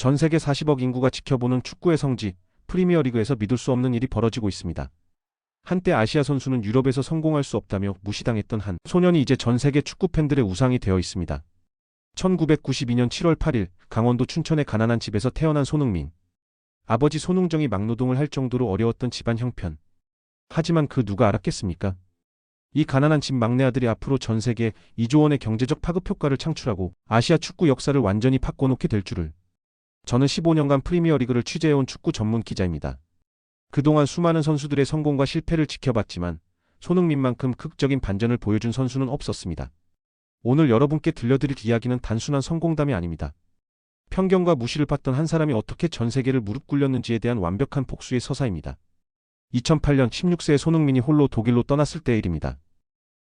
전 세계 40억 인구가 지켜보는 축구의 성지, 프리미어리그에서 믿을 수 없는 일이 벌어지고 있습니다. 한때 아시아 선수는 유럽에서 성공할 수 없다며 무시당했던 한 소년이 이제 전 세계 축구 팬들의 우상이 되어 있습니다. 1992년 7월 8일 강원도 춘천의 가난한 집에서 태어난 손흥민. 아버지 손흥정이 막노동을 할 정도로 어려웠던 집안 형편. 하지만 그 누가 알았겠습니까? 이 가난한 집 막내 아들이 앞으로 전 세계 2조 원의 경제적 파급 효과를 창출하고 아시아 축구 역사를 완전히 바꿔놓게 될 줄을. 저는 15년간 프리미어리그를 취재해온 축구 전문 기자입니다. 그동안 수많은 선수들의 성공과 실패를 지켜봤지만 손흥민만큼 극적인 반전을 보여준 선수는 없었습니다. 오늘 여러분께 들려드릴 이야기는 단순한 성공담이 아닙니다. 편견과 무시를 받던 한 사람이 어떻게 전 세계를 무릎 꿇렸는지에 대한 완벽한 복수의 서사입니다. 2008년 16세의 손흥민이 홀로 독일로 떠났을 때의 일입니다.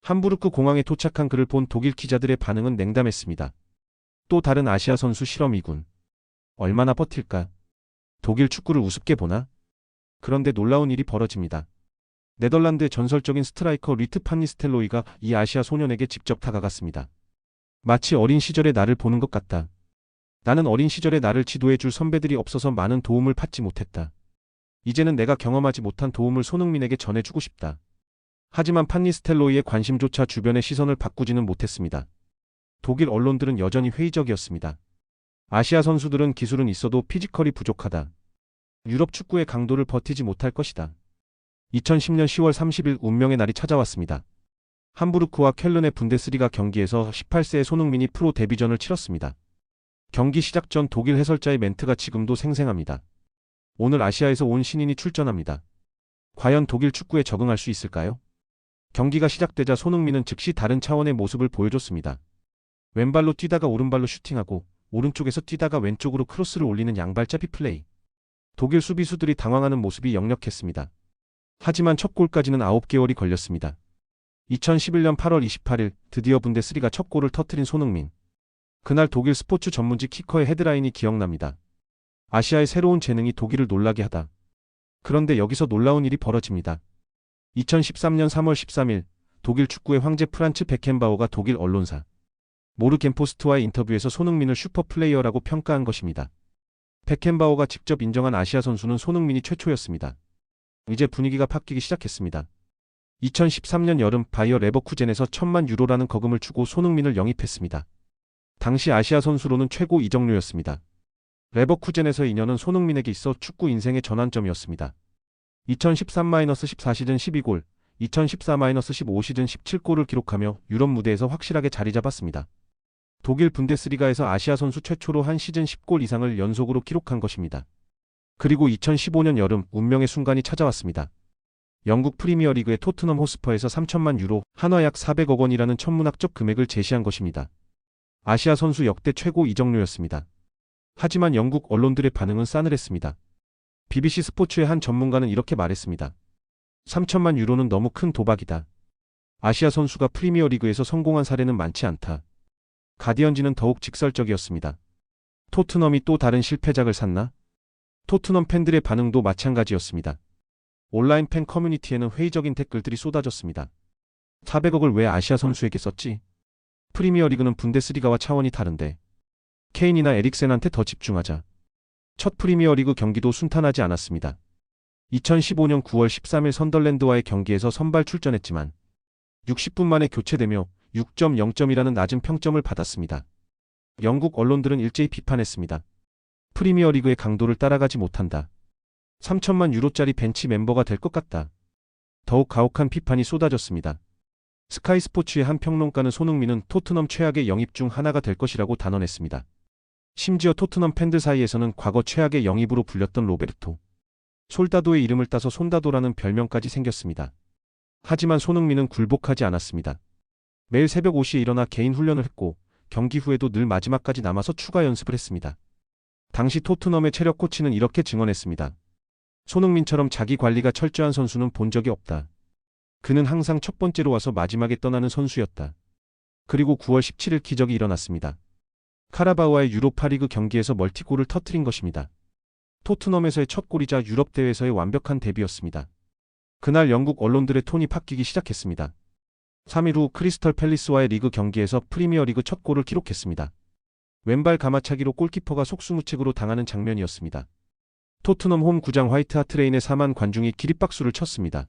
함부르크 공항에 도착한 그를 본 독일 기자들의 반응은 냉담했습니다. 또 다른 아시아 선수 실험 이군. 얼마나 버틸까? 독일 축구를 우습게 보나? 그런데 놀라운 일이 벌어집니다. 네덜란드의 전설적인 스트라이커 리트 판니스텔로이가 이 아시아 소년에게 직접 다가갔습니다. 마치 어린 시절의 나를 보는 것 같다. 나는 어린 시절의 나를 지도해줄 선배들이 없어서 많은 도움을 받지 못했다. 이제는 내가 경험하지 못한 도움을 손흥민에게 전해주고 싶다. 하지만 판니스텔로이의 관심조차 주변의 시선을 바꾸지는 못했습니다. 독일 언론들은 여전히 회의적이었습니다. 아시아 선수들은 기술은 있어도 피지컬이 부족하다. 유럽 축구의 강도를 버티지 못할 것이다. 2010년 10월 30일 운명의 날이 찾아왔습니다. 함부르크와 켈른의 분데스리가 경기에서 18세의 손흥민이 프로 데뷔전을 치렀습니다. 경기 시작 전 독일 해설자의 멘트가 지금도 생생합니다. 오늘 아시아에서 온 신인이 출전합니다. 과연 독일 축구에 적응할 수 있을까요? 경기가 시작되자 손흥민은 즉시 다른 차원의 모습을 보여줬습니다. 왼발로 뛰다가 오른발로 슈팅하고 오른쪽에서 뛰다가 왼쪽으로 크로스를 올리는 양발잡이 플레이. 독일 수비수들이 당황하는 모습이 역력했습니다. 하지만 첫 골까지는 9개월이 걸렸습니다. 2011년 8월 28일 드디어 분데스리가 첫 골을 터트린 손흥민. 그날 독일 스포츠 전문지 키커의 헤드라인이 기억납니다. 아시아의 새로운 재능이 독일을 놀라게 하다. 그런데 여기서 놀라운 일이 벌어집니다. 2013년 3월 13일 독일 축구의 황제 프란츠 베켄바오가 독일 언론사 모르겐포스트와의 인터뷰에서 손흥민을 슈퍼플레이어라고 평가한 것입니다. 베켄바오가 직접 인정한 아시아 선수는 손흥민이 최초였습니다. 이제 분위기가 바뀌기 시작했습니다. 2013년 여름 바이어 레버쿠젠에서 천만 유로라는 거금을 주고 손흥민을 영입했습니다. 당시 아시아 선수로는 최고 이적료였습니다. 레버쿠젠에서 2년은 손흥민에게 있어 축구 인생의 전환점이었습니다. 2013-14 시즌 12골, 2014-15 시즌 17골을 기록하며 유럽 무대에서 확실하게 자리 잡았습니다. 독일 분데스리가에서 아시아 선수 최초로 한 시즌 10골 이상을 연속으로 기록한 것입니다. 그리고 2015년 여름 운명의 순간이 찾아왔습니다. 영국 프리미어리그의 토트넘 호스퍼에서 3천만 유로, 한화 약 400억 원이라는 천문학적 금액을 제시한 것입니다. 아시아 선수 역대 최고 이적료였습니다. 하지만 영국 언론들의 반응은 싸늘했습니다. BBC 스포츠의 한 전문가는 이렇게 말했습니다. 3천만 유로는 너무 큰 도박이다. 아시아 선수가 프리미어리그에서 성공한 사례는 많지 않다. 가디언지는 더욱 직설적이었습니다. 토트넘이 또 다른 실패작을 샀나? 토트넘 팬들의 반응도 마찬가지였습니다. 온라인 팬 커뮤니티에는 회의적인 댓글들이 쏟아졌습니다. 400억을 왜 아시아 선수에게 썼지? 프리미어리그는 분데스리가와 차원이 다른데. 케인이나 에릭센한테 더 집중하자. 첫 프리미어리그 경기도 순탄하지 않았습니다. 2015년 9월 13일 선덜랜드와의 경기에서 선발 출전했지만 60분 만에 교체되며 6.0점이라는 낮은 평점을 받았습니다. 영국 언론들은 일제히 비판했습니다. 프리미어리그의 강도를 따라가지 못한다. 3천만 유로짜리 벤치 멤버가 될 것 같다. 더욱 가혹한 비판이 쏟아졌습니다. 스카이 스포츠의 한 평론가는 손흥민은 토트넘 최악의 영입 중 하나가 될 것이라고 단언했습니다. 심지어 토트넘 팬들 사이에서는 과거 최악의 영입으로 불렸던 로베르토. 솔다도의 이름을 따서 손다도라는 별명까지 생겼습니다. 하지만 손흥민은 굴복하지 않았습니다. 매일 새벽 5시에 일어나 개인 훈련을 했고 경기 후에도 늘 마지막까지 남아서 추가 연습을 했습니다. 당시 토트넘의 체력 코치는 이렇게 증언했습니다. 손흥민처럼 자기 관리가 철저한 선수는 본 적이 없다. 그는 항상 첫 번째로 와서 마지막에 떠나는 선수였다. 그리고 9월 17일 기적이 일어났습니다. 카라바오와의 유로파리그 경기에서 멀티골을 터트린 것입니다. 토트넘에서의 첫 골이자 유럽 대회에서의 완벽한 데뷔였습니다. 그날 영국 언론들의 톤이 바뀌기 시작했습니다. 3일 후 크리스털 팰리스와의 리그 경기에서 프리미어리그 첫 골을 기록했습니다. 왼발 가마차기로 골키퍼가 속수무책으로 당하는 장면이었습니다. 토트넘 홈 구장 화이트 하트레인의 4만 관중이 기립박수를 쳤습니다.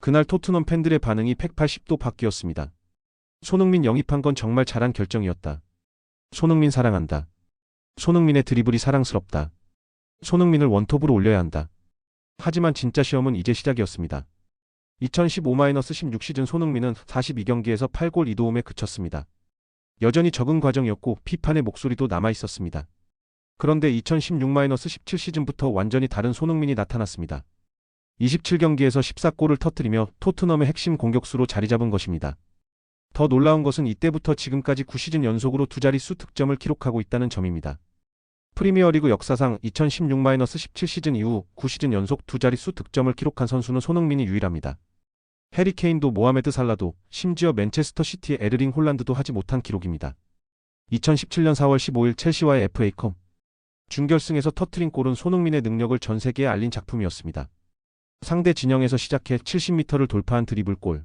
그날 토트넘 팬들의 반응이 180도 바뀌었습니다. 손흥민 영입한 건 정말 잘한 결정이었다. 손흥민 사랑한다. 손흥민의 드리블이 사랑스럽다. 손흥민을 원톱으로 올려야 한다. 하지만 진짜 시험은 이제 시작이었습니다. 2015-16 시즌 손흥민은 42경기에서 8골 2도움에 그쳤습니다. 여전히 적응 과정이었고 비판의 목소리도 남아 있었습니다. 그런데 2016-17 시즌부터 완전히 다른 손흥민이 나타났습니다. 27경기에서 14골을 터뜨리며 토트넘의 핵심 공격수로 자리 잡은 것입니다. 더 놀라운 것은 이때부터 지금까지 9시즌 연속으로 두 자릿수 득점을 기록하고 있다는 점입니다. 프리미어리그 역사상 2016-17 시즌 이후 9시즌 연속 두 자릿수 득점을 기록한 선수는 손흥민이 유일합니다. 해리 케인도 모하메드 살라도 심지어 맨체스터 시티의 에르링 홀란드도 하지 못한 기록입니다. 2017년 4월 15일 첼시와의 FA컵 준결승에서 터트린 골은 손흥민의 능력을 전 세계에 알린 작품이었습니다. 상대 진영에서 시작해 70m를 돌파한 드리블 골.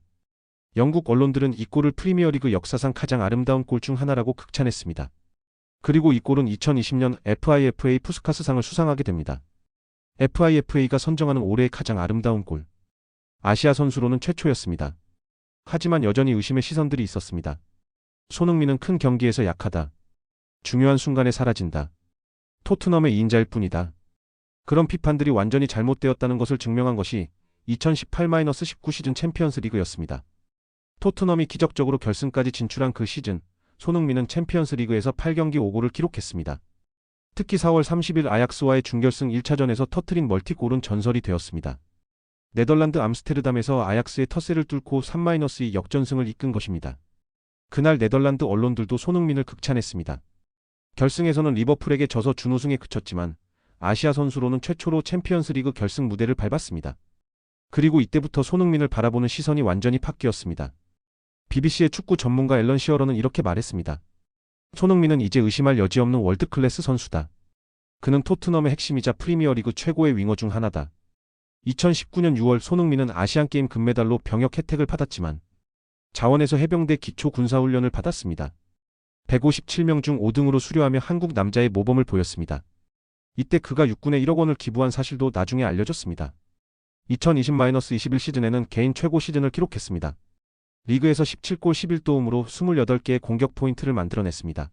영국 언론들은 이 골을 프리미어리그 역사상 가장 아름다운 골 중 하나라고 극찬했습니다. 그리고 이 골은 2020년 FIFA 푸스카스상을 수상하게 됩니다. FIFA가 선정하는 올해의 가장 아름다운 골. 아시아 선수로는 최초였습니다. 하지만 여전히 의심의 시선들이 있었습니다. 손흥민은 큰 경기에서 약하다. 중요한 순간에 사라진다. 토트넘의 2인자일 뿐이다. 그런 비판들이 완전히 잘못되었다는 것을 증명한 것이 2018-19 시즌 챔피언스 리그였습니다. 토트넘이 기적적으로 결승까지 진출한 그 시즌, 손흥민은 챔피언스 리그에서 8경기 5골을 기록했습니다. 특히 4월 30일 아약스와의 준결승 1차전에서 터트린 멀티골은 전설이 되었습니다. 네덜란드 암스테르담에서 아약스의 터세를 뚫고 3-2 역전승을 이끈 것입니다. 그날 네덜란드 언론들도 손흥민을 극찬했습니다. 결승에서는 리버풀에게 져서 준우승에 그쳤지만 아시아 선수로는 최초로 챔피언스 리그 결승 무대를 밟았습니다. 그리고 이때부터 손흥민을 바라보는 시선이 완전히 바뀌었습니다. BBC의 축구 전문가 앨런 시어러는 이렇게 말했습니다. 손흥민은 이제 의심할 여지 없는 월드클래스 선수다. 그는 토트넘의 핵심이자 프리미어리그 최고의 윙어 중 하나다. 2019년 6월 손흥민은 아시안게임 금메달로 병역 혜택을 받았지만 자원에서 해병대 기초 군사훈련을 받았습니다. 157명 중 5등으로 수료하며 한국 남자의 모범을 보였습니다. 이때 그가 육군에 1억 원을 기부한 사실도 나중에 알려졌습니다. 2020-21 시즌에는 개인 최고 시즌을 기록했습니다. 리그에서 17골 11도움으로 28개의 공격 포인트를 만들어냈습니다.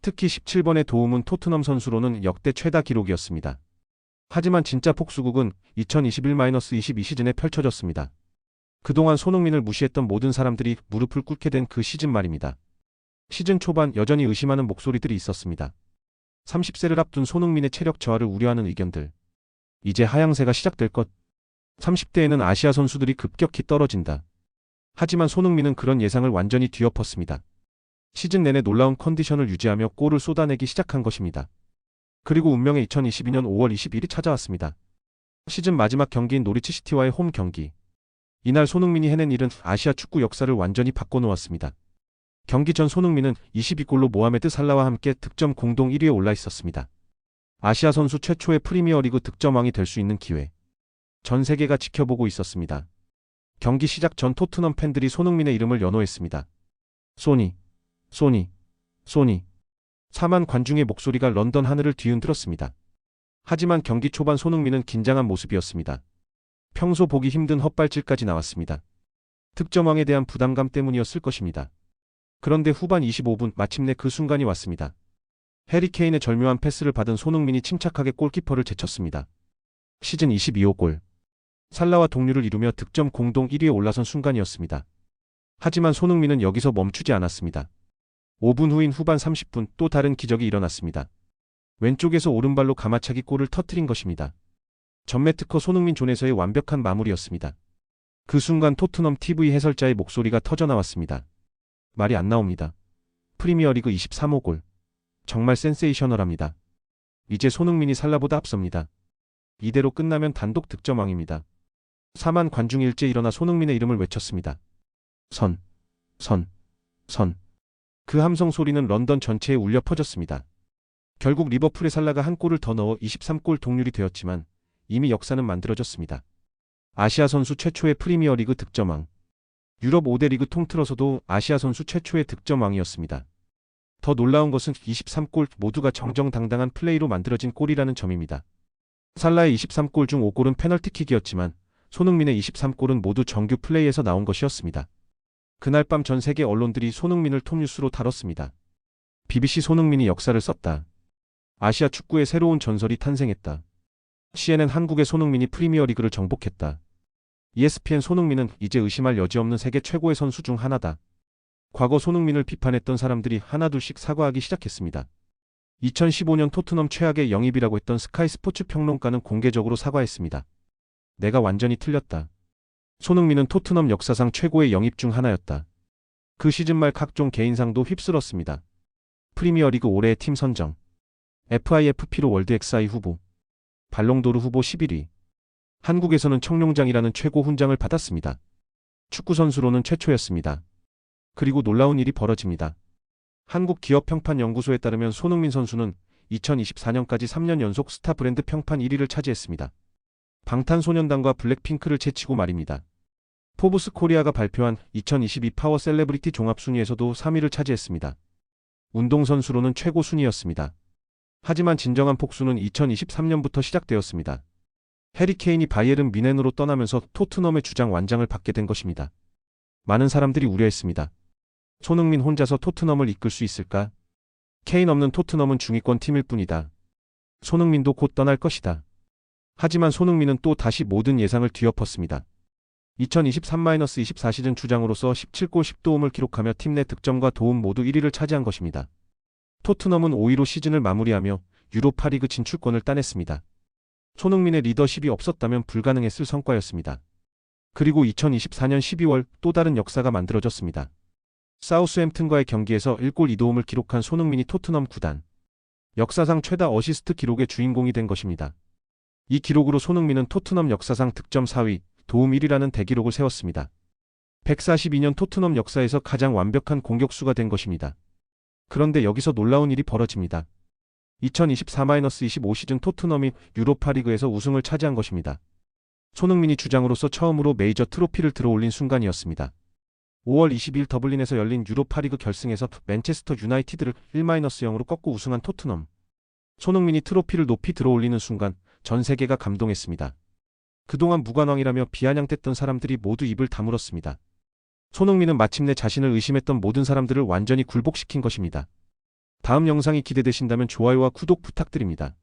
특히 17번의 도움은 토트넘 선수로는 역대 최다 기록이었습니다. 하지만 진짜 폭수국은 2021-22 시즌에 펼쳐졌습니다. 그동안 손흥민을 무시했던 모든 사람들이 무릎을 꿇게 된 그 시즌 말입니다. 시즌 초반 여전히 의심하는 목소리들이 있었습니다. 30세를 앞둔 손흥민의 체력 저하를 우려하는 의견들. 이제 하향세가 시작될 것. 30대에는 아시아 선수들이 급격히 떨어진다. 하지만 손흥민은 그런 예상을 완전히 뒤엎었습니다. 시즌 내내 놀라운 컨디션을 유지하며 골을 쏟아내기 시작한 것입니다. 그리고 운명의 2022년 5월 22일이 찾아왔습니다. 시즌 마지막 경기인 노리치 시티와의 홈 경기. 이날 손흥민이 해낸 일은 아시아 축구 역사를 완전히 바꿔놓았습니다. 경기 전 손흥민은 22골로 모하메드 살라와 함께 득점 공동 1위에 올라 있었습니다. 아시아 선수 최초의 프리미어리그 득점왕이 될 수 있는 기회. 전 세계가 지켜보고 있었습니다. 경기 시작 전 토트넘 팬들이 손흥민의 이름을 연호했습니다. 소니, 소니, 소니. 4만 관중의 목소리가 런던 하늘을 뒤흔들었습니다. 하지만 경기 초반 손흥민은 긴장한 모습이었습니다. 평소 보기 힘든 헛발질까지 나왔습니다. 득점왕에 대한 부담감 때문이었을 것입니다. 그런데 후반 25분 마침내 그 순간이 왔습니다. 해리 케인의 절묘한 패스를 받은 손흥민이 침착하게 골키퍼를 제쳤습니다. 시즌 22호 골. 살라와 동률을 이루며 득점 공동 1위에 올라선 순간이었습니다. 하지만 손흥민은 여기서 멈추지 않았습니다. 5분 후인 후반 30분 또 다른 기적이 일어났습니다. 왼쪽에서 오른발로 가마차기 골을 터트린 것입니다. 전매 특허 손흥민 존에서의 완벽한 마무리였습니다. 그 순간 토트넘 TV 해설자의 목소리가 터져나왔습니다. 말이 안 나옵니다. 프리미어리그 23호 골. 정말 센세이셔널합니다. 이제 손흥민이 살라보다 앞섭니다. 이대로 끝나면 단독 득점왕입니다. 4만 관중이 일제 일어나 손흥민의 이름을 외쳤습니다. 선, 선, 선. 그 함성 소리는 런던 전체에 울려 퍼졌습니다. 결국 리버풀의 살라가 한 골을 더 넣어 23골 동률이 되었지만 이미 역사는 만들어졌습니다. 아시아 선수 최초의 프리미어리그 득점왕. 유럽 5대 리그 통틀어서도 아시아 선수 최초의 득점왕이었습니다. 더 놀라운 것은 23골 모두가 정정당당한 플레이로 만들어진 골이라는 점입니다. 살라의 23골 중 5골은 페널티킥이었지만 손흥민의 23골은 모두 정규 플레이에서 나온 것이었습니다. 그날 밤 전 세계 언론들이 손흥민을 톱뉴스로 다뤘습니다. BBC 손흥민이 역사를 썼다. 아시아 축구의 새로운 전설이 탄생했다. CNN 한국의 손흥민이 프리미어리그를 정복했다. ESPN 손흥민은 이제 의심할 여지 없는 세계 최고의 선수 중 하나다. 과거 손흥민을 비판했던 사람들이 하나둘씩 사과하기 시작했습니다. 2015년 토트넘 최악의 영입이라고 했던 스카이 스포츠 평론가는 공개적으로 사과했습니다. 내가 완전히 틀렸다. 손흥민은 토트넘 역사상 최고의 영입 중 하나였다. 그 시즌 말 각종 개인상도 휩쓸었습니다. 프리미어리그 올해의 팀 선정, FIFP로 월드 엑사이 후보, 발롱도르 후보 11위. 한국에서는 청룡장이라는 최고 훈장을 받았습니다. 축구 선수로는 최초였습니다. 그리고 놀라운 일이 벌어집니다. 한국 기업 평판 연구소에 따르면 손흥민 선수는 2024년까지 3년 연속 스타 브랜드 평판 1위를 차지했습니다. 방탄소년단과 블랙핑크를 제치고 말입니다. 포브스 코리아가 발표한 2022 파워 셀레브리티 종합 순위에서도 3위를 차지했습니다. 운동선수로는 최고 순위였습니다. 하지만 진정한 폭수는 2023년부터 시작되었습니다. 해리 케인이 바이에른 미넨으로 떠나면서 토트넘의 주장 완장을 받게 된 것입니다. 많은 사람들이 우려했습니다. 손흥민 혼자서 토트넘을 이끌 수 있을까? 케인 없는 토트넘은 중위권 팀일 뿐이다. 손흥민도 곧 떠날 것이다. 하지만 손흥민은 또 다시 모든 예상을 뒤엎었습니다. 2023-24 시즌 주장으로서 17골 10도움을 기록하며 팀 내 득점과 도움 모두 1위를 차지한 것입니다. 토트넘은 5위로 시즌을 마무리하며 유로파리그 진출권을 따냈습니다. 손흥민의 리더십이 없었다면 불가능했을 성과였습니다. 그리고 2024년 12월 또 다른 역사가 만들어졌습니다. 사우스햄튼과의 경기에서 1골 2도움을 기록한 손흥민이 토트넘 구단 역사상 최다 어시스트 기록의 주인공이 된 것입니다. 이 기록으로 손흥민은 토트넘 역사상 득점 4위, 도움 1위라는 대기록을 세웠습니다. 142년 토트넘 역사에서 가장 완벽한 공격수가 된 것입니다. 그런데 여기서 놀라운 일이 벌어집니다. 2024-25 시즌 토트넘이 유로파리그에서 우승을 차지한 것입니다. 손흥민이 주장으로서 처음으로 메이저 트로피를 들어올린 순간이었습니다. 5월 20일 더블린에서 열린 유로파리그 결승에서 맨체스터 유나이티드를 1-0으로 꺾고 우승한 토트넘. 손흥민이 트로피를 높이 들어올리는 순간 전 세계가 감동했습니다. 그동안 무관왕이라며 비아냥댔던 사람들이 모두 입을 다물었습니다. 손흥민은 마침내 자신을 의심했던 모든 사람들을 완전히 굴복시킨 것입니다. 다음 영상이 기대되신다면 좋아요와 구독 부탁드립니다.